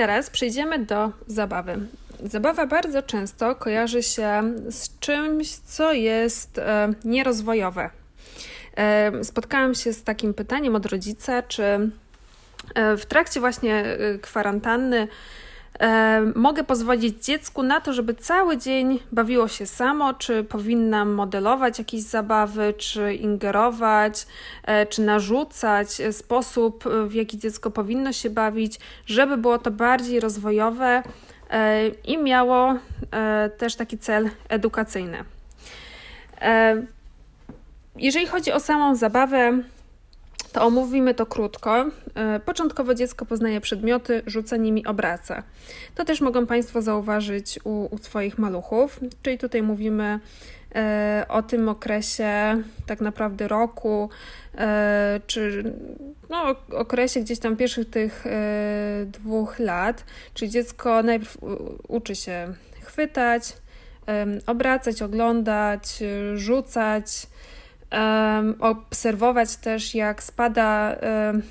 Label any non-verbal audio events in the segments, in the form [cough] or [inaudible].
teraz przejdziemy do zabawy. Zabawa bardzo często kojarzy się z czymś, co jest e, nierozwojowe. E, spotkałam się z takim pytaniem od rodzica, czy e, w trakcie właśnie kwarantanny mogę pozwolić dziecku na to, żeby cały dzień bawiło się samo, czy powinnam modelować jakieś zabawy, czy ingerować, e, czy narzucać e, sposób, e, w jaki dziecko powinno się bawić, żeby było to bardziej rozwojowe i miało też taki cel edukacyjny. Jeżeli chodzi o samą zabawę, to omówimy to krótko. E, Początkowo dziecko poznaje przedmioty, rzuca nimi obraca. To też mogą Państwo zauważyć u, u swoich maluchów, czyli tutaj mówimy e, o tym okresie tak naprawdę roku, e, czy no, ok- okresie gdzieś tam pierwszych tych dwóch lat, czyli dziecko najpierw uczy się chwytać, obracać, oglądać, rzucać, obserwować też, jak spada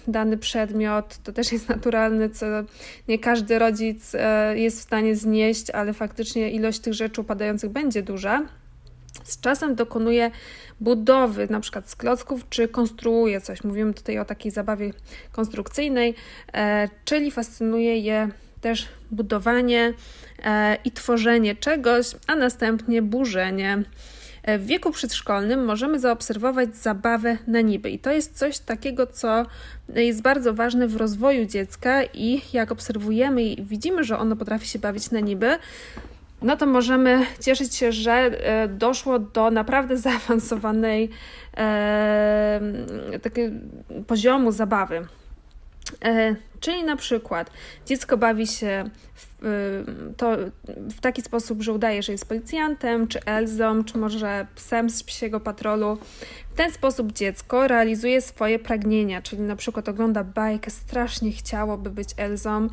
dany przedmiot. To też jest naturalne, co nie każdy rodzic e, jest w stanie znieść, ale faktycznie ilość tych rzeczy upadających będzie duża. Z czasem dokonuje budowy, na przykład z klocków, czy konstruuje coś. Mówimy tutaj o takiej zabawie konstrukcyjnej, e, czyli fascynuje je też budowanie e, i tworzenie czegoś, a następnie burzenie. W wieku przedszkolnym możemy zaobserwować zabawę na niby, i to jest coś takiego, co jest bardzo ważne w rozwoju dziecka. I jak obserwujemy i widzimy, że ono potrafi się bawić na niby, no to możemy cieszyć się, że e, doszło do naprawdę [laughs] zaawansowanej e, poziomu zabawy. E, czyli na przykład dziecko bawi się w, y, to, w taki sposób, że udaje, że jest policjantem, czy Elzą, czy może psem z psiego patrolu. W ten sposób dziecko realizuje swoje pragnienia, czyli na przykład ogląda bajkę, strasznie chciałoby być Elzą,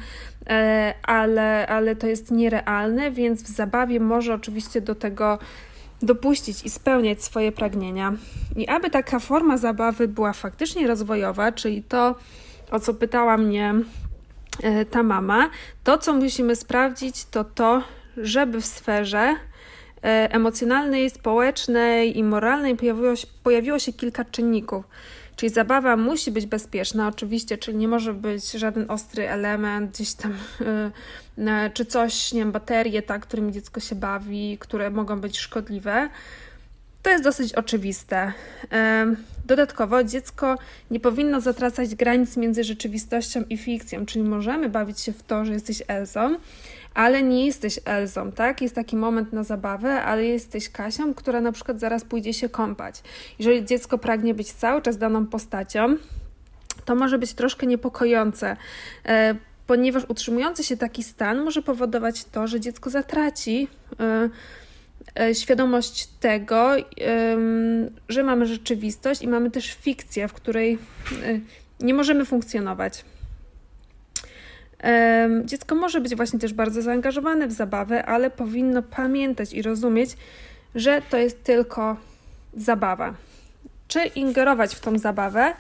e, ale, ale to jest nierealne, więc w zabawie może oczywiście do tego dopuścić i spełniać swoje pragnienia. I aby taka forma zabawy była faktycznie rozwojowa, czyli to, o co pytała mnie e, ta mama, to co musimy sprawdzić, to to, żeby w sferze e, emocjonalnej, społecznej i moralnej pojawiło się, pojawiło się kilka czynników. Czyli zabawa musi być bezpieczna, oczywiście, czyli nie może być żaden ostry element, gdzieś tam, e, czy coś, nie wiem, baterie, tak, którymi dziecko się bawi, które mogą być szkodliwe. To jest dosyć oczywiste. Dodatkowo dziecko nie powinno zatracać granic między rzeczywistością i fikcją, czyli możemy bawić się w to, że jesteś Elzą, ale nie jesteś Elzą, tak? Jest taki moment na zabawę, ale jesteś Kasią, która na przykład zaraz pójdzie się kąpać. Jeżeli dziecko pragnie być cały czas daną postacią, to może być troszkę niepokojące, e, ponieważ utrzymujący się taki stan może powodować to, że dziecko zatraci e, świadomość tego, że mamy rzeczywistość i mamy też fikcję, w której e, nie możemy funkcjonować. Dziecko może być właśnie też bardzo zaangażowane w zabawę, ale powinno pamiętać i rozumieć, że to jest tylko zabawa. Czy ingerować w tą zabawę?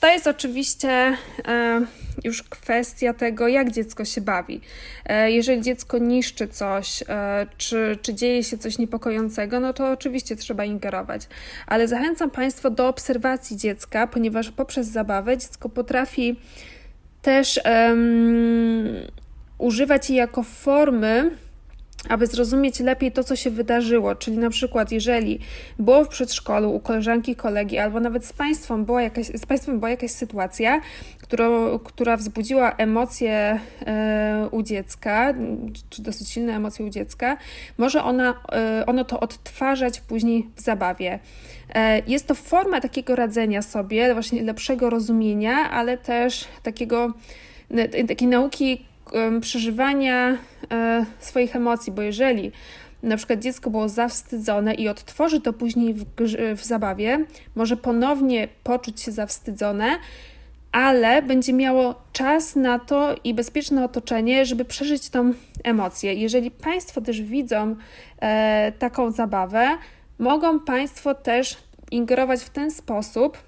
To jest oczywiście e, już kwestia tego, jak dziecko się bawi. E, jeżeli dziecko niszczy coś, e, czy, czy dzieje się coś niepokojącego, no to oczywiście trzeba ingerować. Ale zachęcam Państwa do obserwacji dziecka, ponieważ poprzez zabawę dziecko potrafi też em, używać jej jako formy, aby zrozumieć lepiej to, co się wydarzyło. Czyli na przykład, jeżeli było w przedszkolu u koleżanki, kolegi, albo nawet z państwem była jakaś, z państwem była jakaś sytuacja, którą, która wzbudziła emocje e, u dziecka, czy dosyć silne emocje u dziecka, może ona, e, ono to odtwarzać później w zabawie. E, Jest to forma takiego radzenia sobie, właśnie lepszego rozumienia, ale też takiego, takiej nauki przeżywania e, swoich emocji, bo jeżeli na przykład dziecko było zawstydzone i odtworzy to później w, w zabawie, może ponownie poczuć się zawstydzone, ale będzie miało czas na to i bezpieczne otoczenie, żeby przeżyć tą emocję. Jeżeli Państwo też widzą e, taką zabawę, mogą Państwo też ingerować w ten sposób,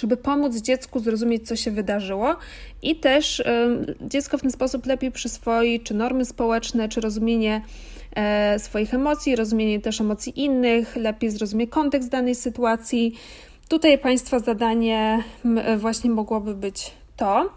żeby pomóc dziecku zrozumieć, co się wydarzyło, i też dziecko w ten sposób lepiej przyswoi czy normy społeczne, czy rozumienie e, swoich emocji, rozumienie też emocji innych, lepiej zrozumie kontekst danej sytuacji. Tutaj Państwa zadanie właśnie mogłoby być to.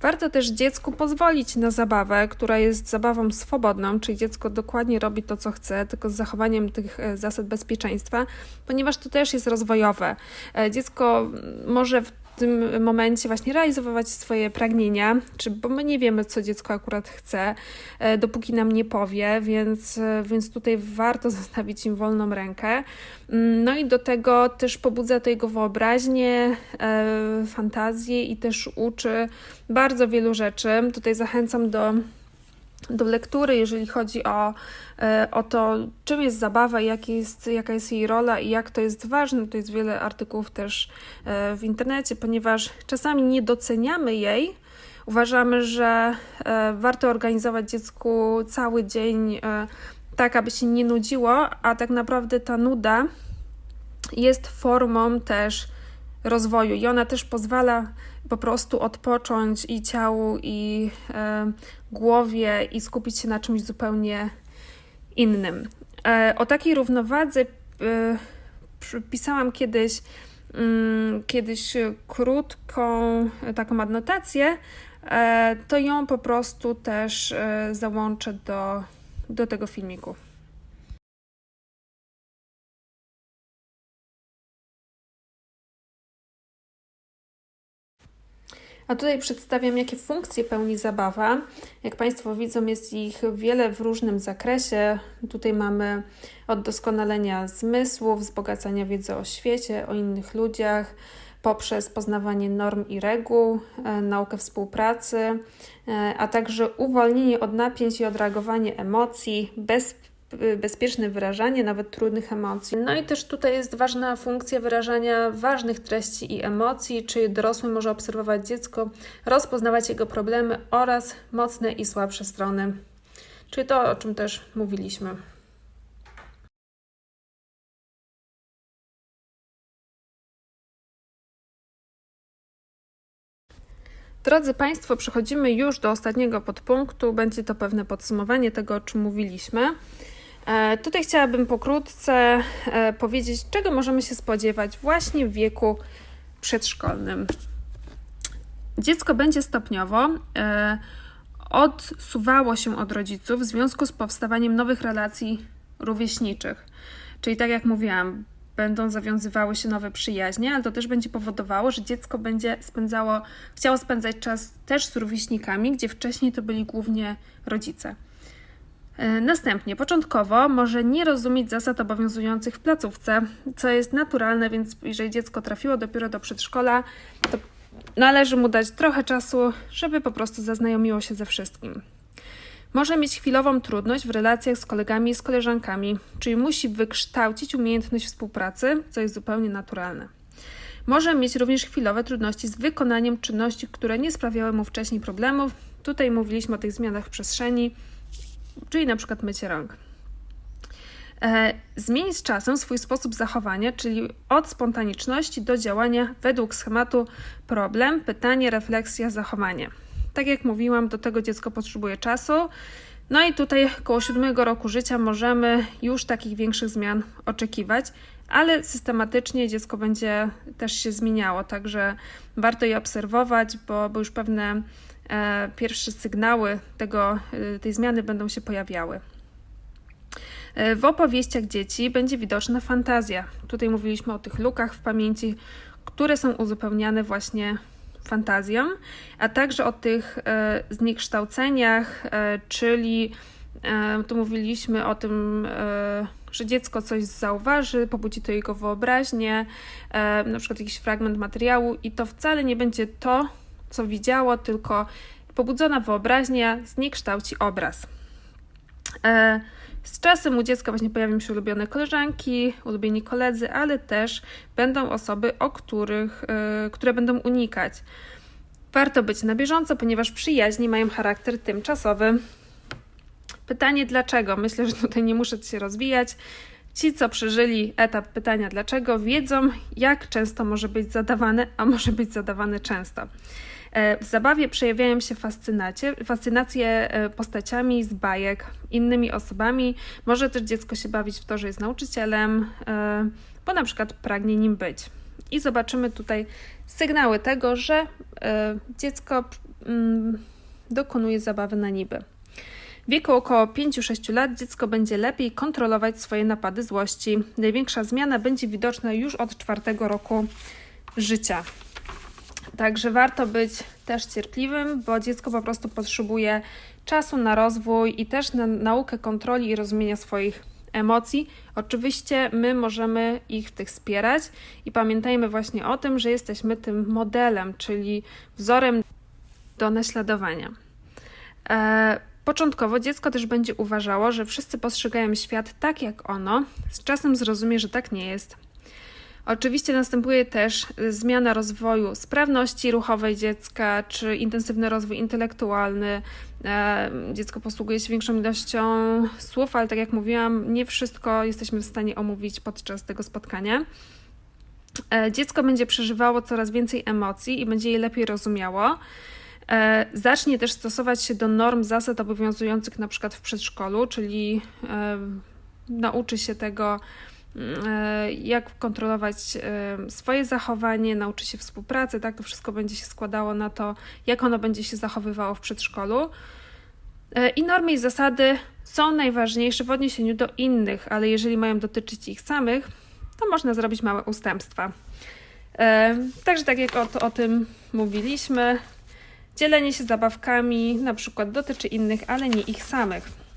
Warto też dziecku pozwolić na zabawę, która jest zabawą swobodną, czyli dziecko dokładnie robi to, co chce, tylko z zachowaniem tych e, zasad bezpieczeństwa, ponieważ to też jest rozwojowe. E, dziecko może w tym momencie właśnie realizować swoje pragnienia, czy, bo my nie wiemy, co dziecko akurat chce, e, dopóki nam nie powie, więc, e, więc tutaj warto [laughs] zostawić im wolną rękę. Mm, no i do tego też pobudza to jego wyobraźnię, e, fantazję i też uczy bardzo wielu rzeczy. Tutaj zachęcam do do lektury, jeżeli chodzi o, e, o to, czym jest zabawa, jak jest, jaka jest jej rola i jak to jest ważne. To jest wiele artykułów też e, w internecie, ponieważ czasami nie doceniamy jej. Uważamy, że e, warto organizować dziecku cały dzień tak, aby się nie nudziło, a tak naprawdę ta nuda jest formą też rozwoju i ona też pozwala po prostu odpocząć i ciału, i głowie, i skupić się na czymś zupełnie innym. E, o takiej równowadze e, pisałam kiedyś, mm, kiedyś krótką taką adnotację, e, to ją po prostu też e, załączę do, do tego filmiku. A tutaj przedstawiam, jakie funkcje pełni zabawa. Jak Państwo widzą, jest ich wiele w różnym zakresie. Tutaj mamy od doskonalenia zmysłów, wzbogacania wiedzy o świecie, o innych ludziach, poprzez poznawanie norm i reguł, e, naukę współpracy, e, a także uwolnienie od napięć i odreagowanie emocji, bez bezpieczne wyrażanie nawet trudnych emocji. No i też tutaj jest ważna funkcja wyrażania ważnych treści i emocji, czyli dorosły może obserwować dziecko, rozpoznawać jego problemy oraz mocne i słabsze strony. Czyli to, o czym też mówiliśmy. Drodzy Państwo, przechodzimy już do ostatniego podpunktu. Będzie to pewne podsumowanie tego, o czym mówiliśmy. E, tutaj chciałabym pokrótce e, powiedzieć, czego możemy się spodziewać właśnie w wieku przedszkolnym. Dziecko będzie stopniowo e, odsuwało się od rodziców w związku z powstawaniem nowych relacji rówieśniczych. Czyli tak jak mówiłam, będą zawiązywały się nowe przyjaźnie, ale to też będzie powodowało, że dziecko będzie spędzało, chciało spędzać czas też z rówieśnikami, gdzie wcześniej to byli głównie rodzice. E, następnie, początkowo może nie rozumieć zasad obowiązujących w placówce, co jest naturalne, więc jeżeli dziecko trafiło dopiero do przedszkola, to należy mu dać trochę czasu, żeby po prostu zaznajomiło się ze wszystkim. Może mieć chwilową trudność w relacjach z kolegami i z koleżankami, czyli musi wykształcić umiejętność współpracy, co jest zupełnie naturalne. Może mieć również chwilowe trudności z wykonaniem czynności, które nie sprawiały mu wcześniej problemów. Tutaj mówiliśmy o tych zmianach w przestrzeni, czyli na przykład mycie rąk. E, zmienić z czasem swój sposób zachowania, czyli od spontaniczności do działania według schematu problem, pytanie, refleksja, zachowanie. Tak jak mówiłam, do tego dziecko potrzebuje czasu. No i tutaj koło siódmego roku życia możemy już takich większych zmian oczekiwać, ale systematycznie dziecko będzie też się zmieniało, także warto je obserwować, bo, bo już pewne pierwsze sygnały tego, e, tej zmiany będą się pojawiały. E, w opowieściach dzieci będzie widoczna fantazja. Tutaj mówiliśmy o tych lukach w pamięci, które są uzupełniane właśnie fantazją, a także o tych zniekształceniach, czyli tu mówiliśmy o tym, że dziecko coś zauważy, pobudzi to jego wyobraźnię, na przykład jakiś fragment materiału, i to wcale nie będzie to, co widziało, tylko pobudzona wyobraźnia zniekształci obraz. E, z czasem u dziecka właśnie pojawią się ulubione koleżanki, ulubieni koledzy, ale też będą osoby, o których, e, które będą unikać. Warto być na bieżąco, ponieważ przyjaźni mają charakter tymczasowy. Pytanie dlaczego? Myślę, że tutaj nie muszę się rozwijać. Ci, co przeżyli etap pytania dlaczego, wiedzą, jak często może być zadawane, a może być zadawane często. E, w zabawie przejawiają się fascynacje e, postaciami z bajek, innymi osobami. Może też dziecko się bawić w to, że jest nauczycielem, e, bo na przykład pragnie nim być. I zobaczymy tutaj sygnały tego, że dziecko mm, dokonuje zabawy na niby. W wieku około 5-6 lat dziecko będzie lepiej kontrolować swoje napady złości. Największa zmiana będzie widoczna już od czwartego roku życia. Także warto być też cierpliwym, bo dziecko po prostu potrzebuje czasu na rozwój i też na naukę kontroli i rozumienia swoich emocji. Oczywiście my możemy ich w tych wspierać i pamiętajmy właśnie o tym, że jesteśmy tym modelem, czyli wzorem do naśladowania. E, początkowo dziecko też będzie uważało, że wszyscy postrzegają świat tak jak ono, z czasem zrozumie, że tak nie jest Oczywiście następuje też zmiana rozwoju sprawności ruchowej dziecka, czy intensywny rozwój intelektualny. E, dziecko posługuje się większą ilością słów, ale tak jak mówiłam, nie wszystko jesteśmy w stanie omówić podczas tego spotkania. E, dziecko będzie przeżywało coraz więcej emocji i będzie je lepiej rozumiało. E, zacznie też stosować się do norm, zasad obowiązujących na przykład w przedszkolu, czyli nauczy się tego, jak kontrolować e, swoje zachowanie, nauczy się współpracy, tak? To wszystko będzie się składało na to, jak ono będzie się zachowywało w przedszkolu. E, I normy i zasady są najważniejsze w odniesieniu do innych, ale jeżeli mają dotyczyć ich samych, to można zrobić małe ustępstwa. Także tak jak o, o tym mówiliśmy, dzielenie się zabawkami na przykład dotyczy innych, ale nie ich samych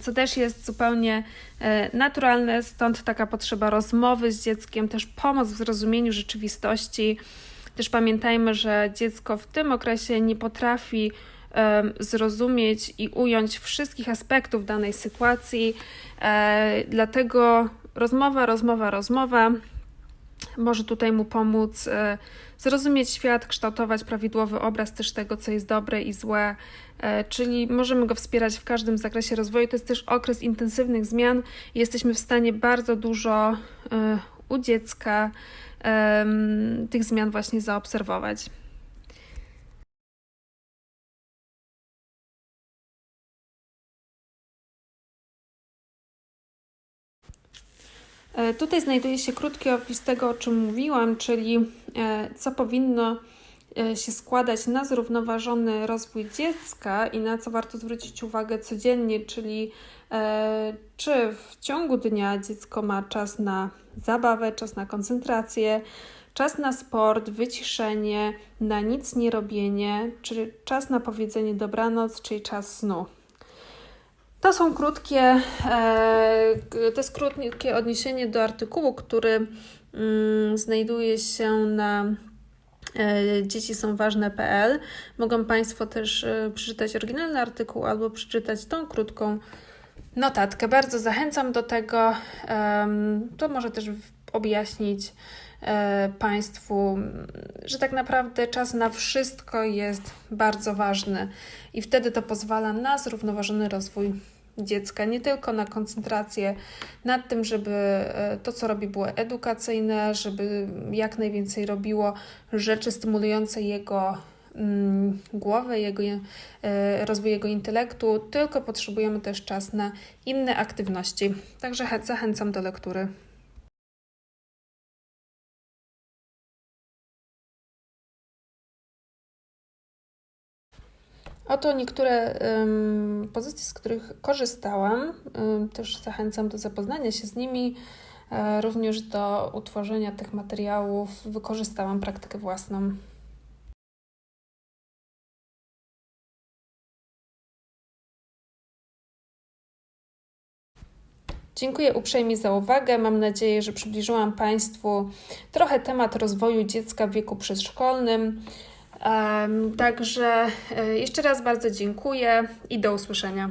co też jest zupełnie e, naturalne, stąd taka potrzeba rozmowy z dzieckiem, też pomoc w zrozumieniu rzeczywistości. Też pamiętajmy, że dziecko w tym okresie nie potrafi zrozumieć i ująć wszystkich aspektów danej sytuacji, e, dlatego rozmowa, rozmowa, rozmowa może tutaj mu pomóc e, zrozumieć świat, kształtować prawidłowy obraz też tego, co jest dobre i złe, e, czyli możemy go wspierać w każdym zakresie rozwoju. To jest też okres intensywnych zmian i jesteśmy w stanie bardzo dużo e, u dziecka tych zmian właśnie zaobserwować. Tutaj znajduje się krótki opis tego, o czym mówiłam, czyli e, co powinno e, się składać na zrównoważony rozwój dziecka i na co warto zwrócić uwagę codziennie, czyli czy w ciągu dnia dziecko ma czas na zabawę, czas na koncentrację, czas na sport, wyciszenie, na nic nie robienie, czy czas na powiedzenie dobranoc, czyli czas snu. To są krótkie, e, to jest krótkie odniesienie do artykułu, który mm, znajduje się na e, dzieci są ważne.pl. Mogą Państwo też e, przeczytać oryginalny artykuł albo przeczytać tą krótką notatkę. Bardzo zachęcam do tego. To może też objaśnić Państwu, że tak naprawdę czas na wszystko jest bardzo ważny i wtedy to pozwala na zrównoważony rozwój dziecka, nie tylko na koncentrację nad tym, żeby e, to, co robi, było edukacyjne, żeby jak najwięcej robiło rzeczy stymulujące jego mm, głowę, jego, e, rozwój jego intelektu, tylko potrzebujemy też czas na inne aktywności. Także zachęcam do lektury. Oto niektóre um, pozycje, z których korzystałam. Um, też zachęcam do zapoznania się z nimi. Um, również do utworzenia tych materiałów wykorzystałam praktykę własną. Dziękuję uprzejmie za uwagę. Mam nadzieję, że przybliżyłam Państwu trochę temat rozwoju dziecka w wieku przedszkolnym. Także e, jeszcze raz bardzo dziękuję i do usłyszenia.